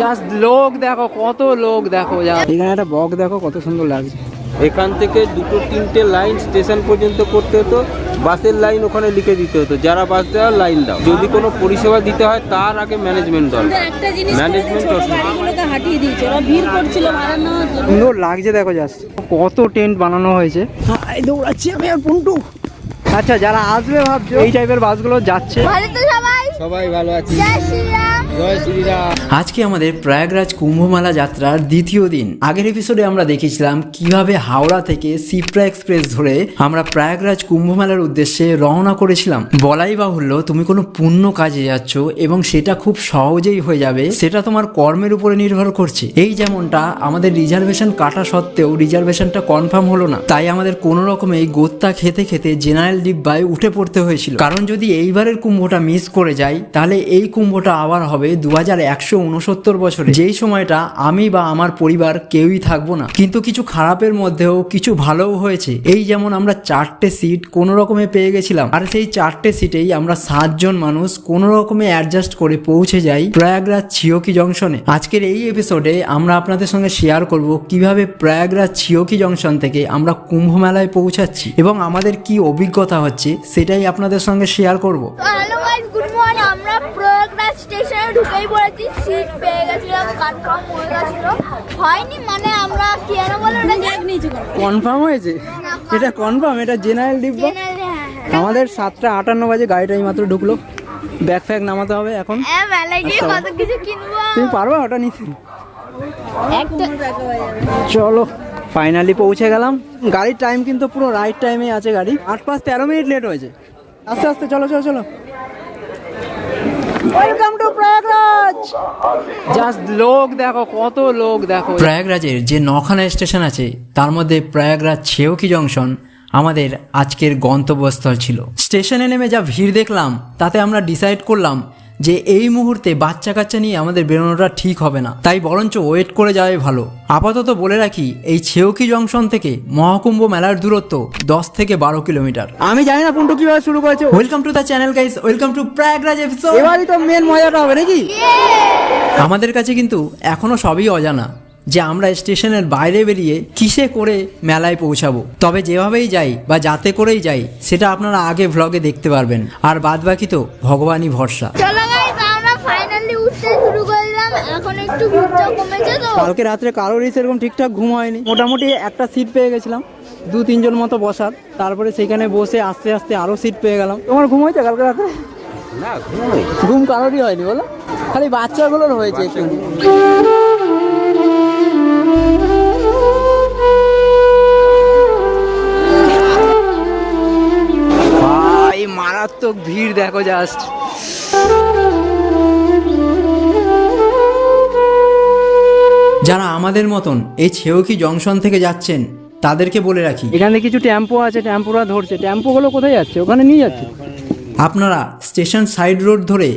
Just লোক দেখো কত লোক দেখো এখানে একটা বক দেখো কত সুন্দর লাগছে। এখান থেকে দুটো তিনটে লাইন স্টেশন পর্যন্ত করতে হতো। বাসের লাইন ওখানে লিখে দিতে হতো। যারা বাস দেওয়ার লাইন দাও। যদি কোনো পরিষেবা দিতে হয় তার আগে ম্যানেজমেন্ট দরকার। একটা জিনিস ম্যানেজমেন্ট সুন্দর লাগছে দেখো জাস্ট কত টেন্ট বানানো হয়েছে। দৌড়াচ্ছি আমি আর পুন্টু। আচ্ছা যারা আসবে ভাবছ এই টাইপের বাসগুলো যাচ্ছে। সবাই। সবাই ভালো আছি। আজকে আমাদের প্রয়াগরাজ কুম্ভমেলা যাত্রার দ্বিতীয় দিন। আগের এপিসোডে আমরা দেখেছিলাম কীভাবে হাওড়া থেকে সিপ্রা এক্সপ্রেস ধরে আমরা প্রয়াগরাজ কুম্ভমেলার উদ্দেশ্যে রওনা করেছিলাম। বলাই বাহুল্য, তুমি কোনো পুণ্য কাজে যাচ্ছ এবং সেটা খুব সহজেই হয়ে যাবে, সেটা তোমার কর্মের উপরে নির্ভর করছে। এই যেমনটা আমাদের রিজার্ভেশন কাটা সত্ত্বেও রিজার্ভেশনটা কনফার্ম হলো না। তাই আমাদের কোনো রকমে গোত্তা খেতে খেতে জেনারেল ডিব্বায় উঠে পড়তে হয়েছিল। কারণ যদি এইবারের কুম্ভটা মিস করে যাই, তাহলে এই কুম্ভটা আবার হবে দু হাজার একশো উনসত্তর বছরে। যেই সময়টা আমি বা আমার পরিবার কেউই থাকব না। কিন্তু কিছু খারাপের মধ্যেও কিছু ভালোও হয়েছে। এই যেমন আমরা চারটে সিট কোনো রকমে পেয়ে গেছিলাম, আর সেই চারটে সিটেই আমরা সাতজন মানুষ কোনো রকমে অ্যাডজাস্ট করে পৌঁছে যাই প্রয়াগরাজ ছিয়কি জংশনে। আজকের এই এপিসোডে আমরা আপনাদের সঙ্গে শেয়ার করব কীভাবে প্রয়াগরাজ ছিয়কি জংশন থেকে আমরা কুম্ভ মেলায় পৌঁছাচ্ছি এবং আমাদের কি অভিজ্ঞতা হচ্ছে সেটাই আপনাদের সঙ্গে শেয়ার করব হ্যালো গাইস গুড মর্নিং আমরা প্রয়াগরাজ স্টেশনে ঢুকেই পড়েছি সিট পেয়ে গেছিলাম কনফার্ম হয়ে গেছিল। হয়নি মানে আমরা কি আর বলে ওটা ব্যাগ নিচে কনফার্ম হয়েছে? এটা কনফার্ম এটা জেনারেল ডিব্বা জেনারেল হ্যাঁ হ্যাঁ আমাদের সাতটা আটান্ন বাজে গাড়িটা এই মাত্র ঢুকলো। ব্যাগ ফ্যাগ নামাতে হবে এখন। হ্যাঁ মেলায় গিয়ে। কত কিছু কিনবো? তুমি পারবে ওটা নিতে? চলো ফাইনালি পৌঁছে গেলাম। গাড়ির টাইম কিন্তু পুরো রাইট টাইমে আছে গাড়ি। আট পাঁচ তেরো মিনিট লেট হয়েছে। আস্তে আস্তে চলো চলো চলো। ওয়েলকাম টু প্রয়াগরাজ জাস্ট লোক দেখো কত লোক দেখো। প্রয়াগরাজের যে নখানা স্টেশন আছে তার মধ্যে প্রয়াগরাজ ছেউকি জংশন আমাদের আজকের গন্তব্যস্থল ছিল। স্টেশনে নেমে যা ভিড় দেখলাম তাতে আমরা ডিসাইড করলাম যে এই মুহূর্তে বাচ্চা কাচ্চা নিয়ে আমাদের বেরোনোটা ঠিক হবে না। তাই বরঞ্চ ওয়েট করে যাওয়াই ভালো। আপাতত বলে রাখি এই ছেউকি জংশন থেকে মহাকুম্ভ মেলার দূরত্ব দশ থেকে বারো কিলোমিটার। আমি জানি না পুন্টু কীভাবে শুরু করেছে welcome to the channel guys welcome to Prayagraj episode এবারই তো মেন মজাটা হবে নাকি? আমাদের কাছে কিন্তু এখনও সবই অজানা যে আমরা স্টেশনের বাইরে বেরিয়ে কিসে করে মেলায় পৌঁছাবো। তবে যেভাবেই যাই বা যাতে করেই যাই সেটা আপনারা আগে ভ্লগে দেখতে পারবেন। আর বাদ বাকি তো ভগবানই ভরসা। ফাইনালি শুরু করলাম এখন একটু ভিড়টা কমেছে তো। কালকে রাত্রে কারোরই সেরকম ঠিকঠাক ঘুম হয়নি। মোটামুটি একটা সিট পেয়ে গেছিলাম দু তিনজন মতো বসার। তারপরে সেখানে বসে আস্তে আস্তে আরও সিট পেয়ে গেলাম। তোমার ঘুম হয়েছে কালকে রাতে? না ঘুম কারোরই হয়নি বলো। খালি বাচ্চাগুলোর হয়েছে একটু। মারাত্মক ভিড় দেখো জাস্ট আমাদের মতন এই ছেউকি জংশন থেকে যাচ্ছেন তাদেরকে বলে রাখি। এখানে কিছু টেম্পো আছে টেম্পোরা ধরছে। টেম্পোগুলো কোথায় যাচ্ছে? ওখানে নিয়ে যাচ্ছে। আপনারা স্টেশন সাইড রোড ধরে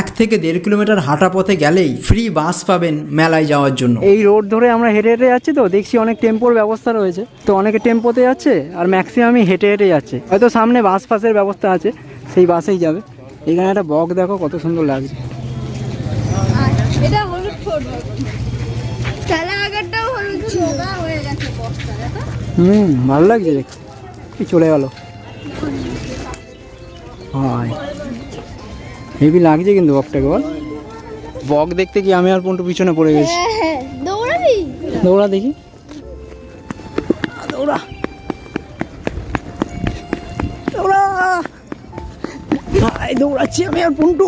এক থেকে দেড় কিলোমিটার হাঁটা পথে গেলেই ফ্রি বাস পাবেন মেলায় যাওয়ার জন্য। এই রোড ধরে আমরা হেঁটে হেঁটে যাচ্ছি তো দেখছি অনেক টেম্পোর ব্যবস্থা রয়েছে। তো অনেকে টেম্পোতে যাচ্ছে আর ম্যাক্সিমামই হেঁটে হেঁটে যাচ্ছে। হয়তো সামনে বাস ফাসের ব্যবস্থা আছে সেই বাসেই যাবে। এখানে একটা বক দেখো কত সুন্দর লাগছে। এটা হলুদ তাহলে আগেরটাও হলুদ সোগা হয়ে গেছে বস্তা হুম ভালো লাগছে দেখতে। কি চলে গেল? হয়। হেভি লাগছে কিন্তু বকটাকে বল। বক দেখতে কি আমি আর পন্টু পিছনে পড়ে গেছি? হ্যাঁ দৌড়াবি? দৌড়া দেখি। দৌড়া। দৌড়া। দৌড়াচ্ছি আমি আর পন্টু।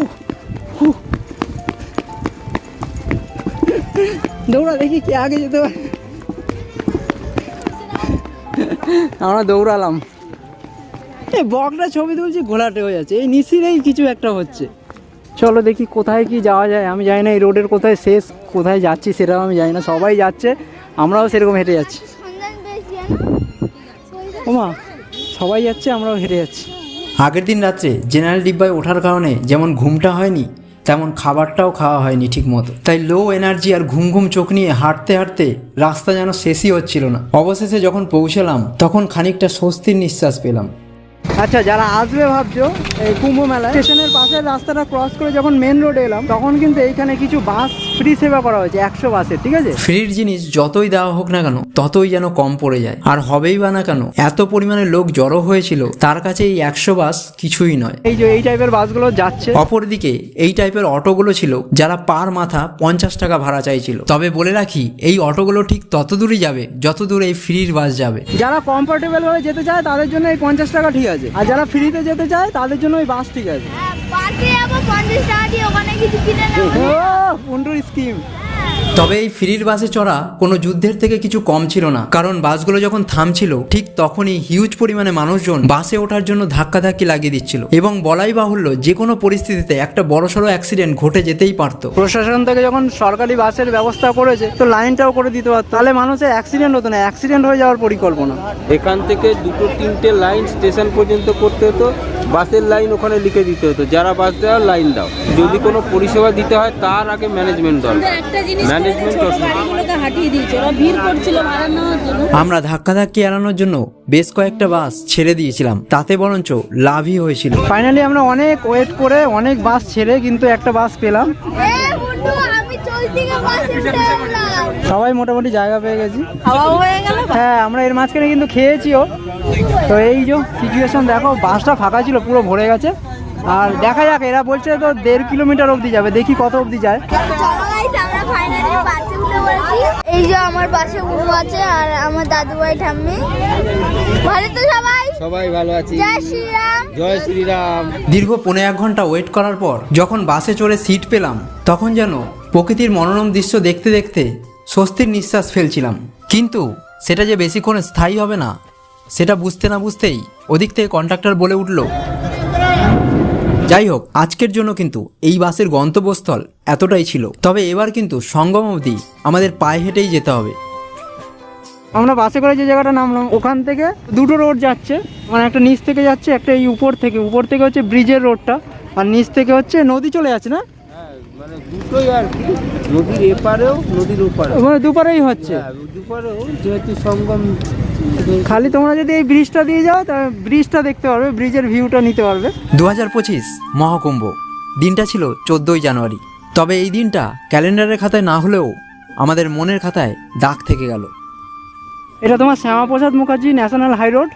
দৌড়া, দেখি কে আগে যেতে পারে। আমরা দৌড়ালাম। এই বকটা ছবি তুলছি ঘোলাটে হয়ে যাচ্ছে। এই নিশিরেই কিছু একটা হচ্ছে। চলো দেখি কোথায় কি যাওয়া যায়। আমি জানি না এই রোডের কোথায় শেষ, কোথায় যাচ্ছি সেটাও আমি জানি না। সবাই যাচ্ছে, আমরাও সেরকম হেঁটে যাচ্ছি। ওমা, সবাই যাচ্ছে, আমরাও হেঁটে যাচ্ছি। আগের দিন রাত্রে জেনারেল ডিব্বায় ওঠার কারণে যেমন ঘুমটা হয়নি তেমন খাবারটাও খাওয়া হয়নি ঠিক মতো তাই লো এনার্জি আর ঘুম ঘুম চোখ নিয়ে হাঁটতে হাঁটতে রাস্তা যেন শেষই হচ্ছিল না। অবশেষে যখন পৌঁছলাম, তখন খানিকটা স্বস্তির নিঃশ্বাস পেলাম। আচ্ছা যারা আসবে ভাবছ, এই কুম্ভ মেলায়, স্টেশনের পাশের রাস্তাটা ক্রস করে যখন মেন রোডে এলাম, তখন কিন্তু এইখানে কিছু বাস ফ্রি সেবা করা হয়েছে একশো বাসের ঠিক আছে? ফ্রির জিনিস যতই দেওয়া হোক না কেন ততই যেন কম পড়ে যায়। আর হবেই বা না কেন এত পরিমাণে লোক জড়ো হয়েছিল তার কাছে এই একশো বাস কিছুই নয়। এই যে এই টাইপের বাসগুলো যাচ্ছে। অপরদিকে এই টাইপের অটোগুলো ছিল যারা পার মাথা পঞ্চাশ টাকা ভাড়া চাইছিল। তবে বলে রাখি এই অটোগুলো ঠিক তত দূরই যাবে যত দূর এই ফ্রির বাস যাবে। যারা কমফোর্টেবল ভাবে যেতে চায় তাদের জন্য এই পঞ্চাশ টাকা ঠিক আছে। আর যারা ফ্রিতে যেতে চায় তাদের জন্য ওই বাস ঠিক আছে। বাসে যাব পঞ্চাশ টাকা দিয়ে ওখানে কিছু কিনে নেব। পুন্ডুর স্কিম। তবে এই ফ্রির বাসে চড়া কোনো যুদ্ধের থেকে কিছু কম ছিল না। কারণ বাসগুলো যখন থামছিল ঠিক তখনই হিউজ পরিমাণে মানুষজন বাসে ওঠার জন্য ধাক্কাধাক্কি লাগিয়ে দিচ্ছিল এবং বলাই বাহুল্য যে কোনো পরিস্থিতিতে একটা বড়সড় অ্যাক্সিডেন্ট ঘটে যেতেই পারতো। প্রশাসন থেকে যখন সরকারি বাসের ব্যবস্থা করেছে তো লাইনটাও করে দিতে পারতো। তাহলে মানুষের অ্যাক্সিডেন্ট হতো না। অ্যাক্সিডেন্ট হয়ে যাওয়ার পরিকল্পনা। এখান থেকে দুটো তিনটে লাইন স্টেশন পর্যন্ত করতে হতো। বাসের লাইন ওখানে লিখে দিতে হতো। যারা বাস দেওয়া লাইন দাও। যদি কোনো পরিষেবা দিতে হয় তার আগে ম্যানেজমেন্ট দরকার। আমরা ধাক্কাধাক্কি এড়ানোর জন্য বেশ কয়েকটা বাস ছেড়ে দিয়েছিলাম। তাতে বরঞ্চ লাভই হয়েছিল। ফাইনালি আমরা অনেক ওয়েট করে অনেক বাস ছেড়ে কিন্তু একটা বাস পেলাম। সবাই মোটামুটি জায়গা পেয়ে গেছি। হয়ে হ্যাঁ আমরা এর মাঝখানে কিন্তু খেয়েছিও। তো এই যে সিচুয়েশন দেখো বাসটা ফাঁকা ছিল পুরো ভরে গেছে। আর দেখা যাক এরা বলছে তো দেড় কিলোমিটার অবধি যাবে দেখি কত অবধি যায় চলো গাইস আমরা ফাইনালি বাসে উঠে পড়েছি এই যে আমার পাশে আছে আর আমার দাদু ভাই ঠাম্মি। ভালো তো সবাই? সবাই ভালো আছি। জয় শ্রীরাম। জয় শ্রীরাম। দীর্ঘ পনেরো এক ঘণ্টা ওয়েট করার পর যখন বাসে চড়ে সিট পেলাম তখন যেন প্রকৃতির মনোরম দৃশ্য দেখতে দেখতে স্বস্তির নিঃশ্বাস ফেলছিলাম। কিন্তু সেটা যে বেশিক্ষণ স্থায়ী হবে না সেটা বুঝতে না বুঝতেই ওদিক থেকে কন্ট্রাক্টর বলে উঠল যাই হোক আজকের জন্য কিন্তু এই বাসের গন্তব্যস্থল এতটাই ছিল। তবে এবার কিন্তু সঙ্গম অবধি আমাদের পায়ে হেঁটেই যেতে হবে। আমরা বাসে করে যে জায়গাটা নামলাম ওখান থেকে দুটো রোড যাচ্ছে। মানে একটা নিচ থেকে যাচ্ছে একটা এই উপর থেকে। উপর থেকে হচ্ছে ব্রিজের রোডটা আর নিচ থেকে হচ্ছে নদী চলে যাচ্ছে না? হ্যাঁ মানে দুটোই আর কি। নদীর এপারেও নদীর ওপারেও। মানে দুপারেই হচ্ছে। হ্যাঁ, দুপারেও যেহেতু সঙ্গম খালি তোমরা যদি এই ব্রিজটা দিয়ে যাও তাহলে ব্রিজটা দেখতে পারবে ব্রিজের ভিউটা নিতে পারবে। দু হাজার পঁচিশ মহাকুম্ভ। দিনটা ছিল চোদ্দোই জানুয়ারি। তবে এই দিনটা ক্যালেন্ডারের খাতায় না হলেও আমাদের মনের খাতায় দাগ থেকে গেল। এটা তোমার Shyamaprasad Mukherjee national high road.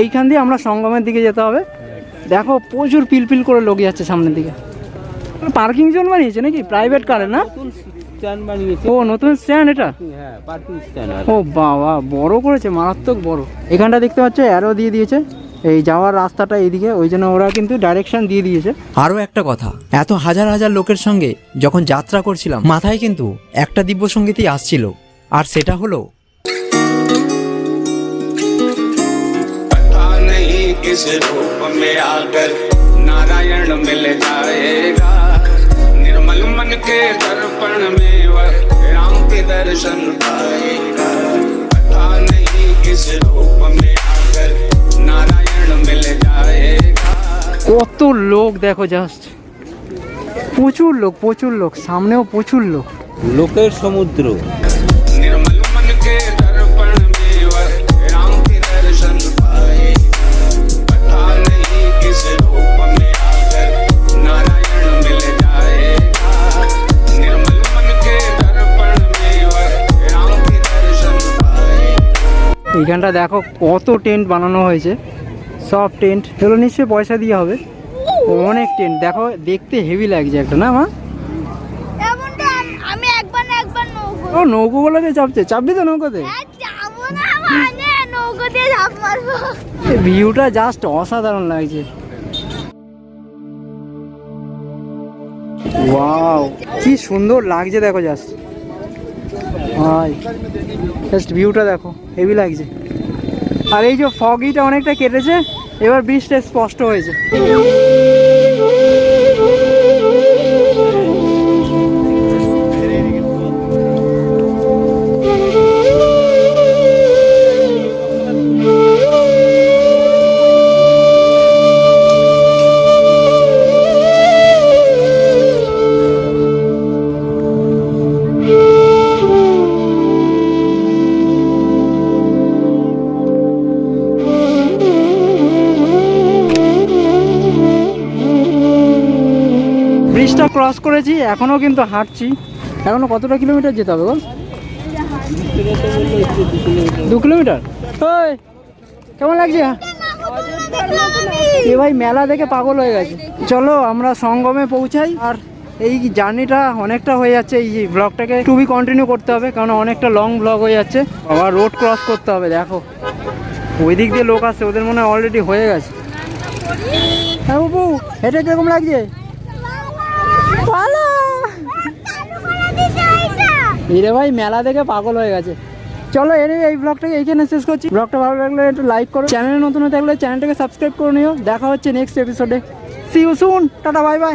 এইখান দিয়ে আমরা সঙ্গমের দিকে যেতে হবে। দেখো প্রচুর পিলপিল করে লোক যাচ্ছে সামনের দিকে। পার্কিং জোন বানিয়েছে নাকি? প্রাইভেট কারে না? স্ট্যান্ড বানিয়েছে ও নতুন স্ট্যান্ড এটা হ্যাঁ পার্কিং স্ট্যান্ড আর ও বাবা বড় করেছে মারাত্মক বড় এখানটা দেখতে পাচ্ছ অ্যারো দিয়ে দিয়েছে এই যাওয়ার রাস্তাটা এইদিকে ওই জন্য ওরা কিন্তু ডাইরেকশন দিয়ে দিয়েছে আরও একটা কথা এত হাজার হাজার লোকের সঙ্গে যখন যাত্রা করছিলাম মাথায় কিন্তু একটা দিব্য সঙ্গীতই আসছিল আর সেটা হলো पता नहीं किस रूप में आकर नारायण मिल जाएगा निर्मल मन के दर्पण में वह राम के दर्शन पाएगा पता नहीं किस रूप में आकर नारायण मिल जाएगा কত লোক দেখো জাস্ট প্রচুর লোক প্রচুর লোক সামনেও প্রচুর লোক লোকের সমুদ্র এইখানটা দেখো কত টেন্ট বানানো হয়েছে। সব টেন্ট। এগুলো নিশ্চয়ই পয়সা দিয়ে হবে। অনেক টেন্ট। দেখো দেখতে হেভি লাগছে একটা না মা? ও নৌকোগুলোতে চাপছে। চাপবি তো নৌকোতে? হ্যাঁ, ভিউটা জাস্ট অসাধারণ লাগছে। ওয়াও কি সুন্দর লাগছে দেখো জাস্ট জাস্ট ভিউটা দেখো হেভি লাগছে। আর এই যে ফগিটা অনেকটা কেটেছে, এবার বৃষ্টি স্পষ্ট হয়েছে। ক্রস করেছি, এখনও কিন্তু হাঁটছি। এখনও কতটা কিলোমিটার যেতে হবে গো দু কিলোমিটার ওই, কেমন লাগছে? এ ভাই, মেলা দেখে পাগল হয়ে গেছে। চলো, আমরা সঙ্গমে পৌঁছাই, আর এই জার্নিটা অনেকটা হয়ে যাচ্ছে। এই ব্লগটাকে টুবি কন্টিনিউ করতে হবে, কারণ অনেকটা লং ব্লগ হয়ে যাচ্ছে। আবার রোড ক্রস করতে হবে, দেখো। ওই দিক দিয়ে লোক আসছে, ওদের মনে হয় অলরেডি হয়ে গেছে। হ্যাঁ বাবু এটা কীরকম লাগছে? এরে ভাই, মেলা দেখে পাগল হয়ে গেছে। চলো এর এই ব্লগটাকে এইখানে শেষ করছি। ব্লগটা ভালো লাগলে একটু লাইক করো। চ্যানেলে নতুন থাকলে চ্যানেলটাকে সাবস্ক্রাইব করে নিও। দেখা হচ্ছে নেক্সট এপিসোডে see you soon tata bye bye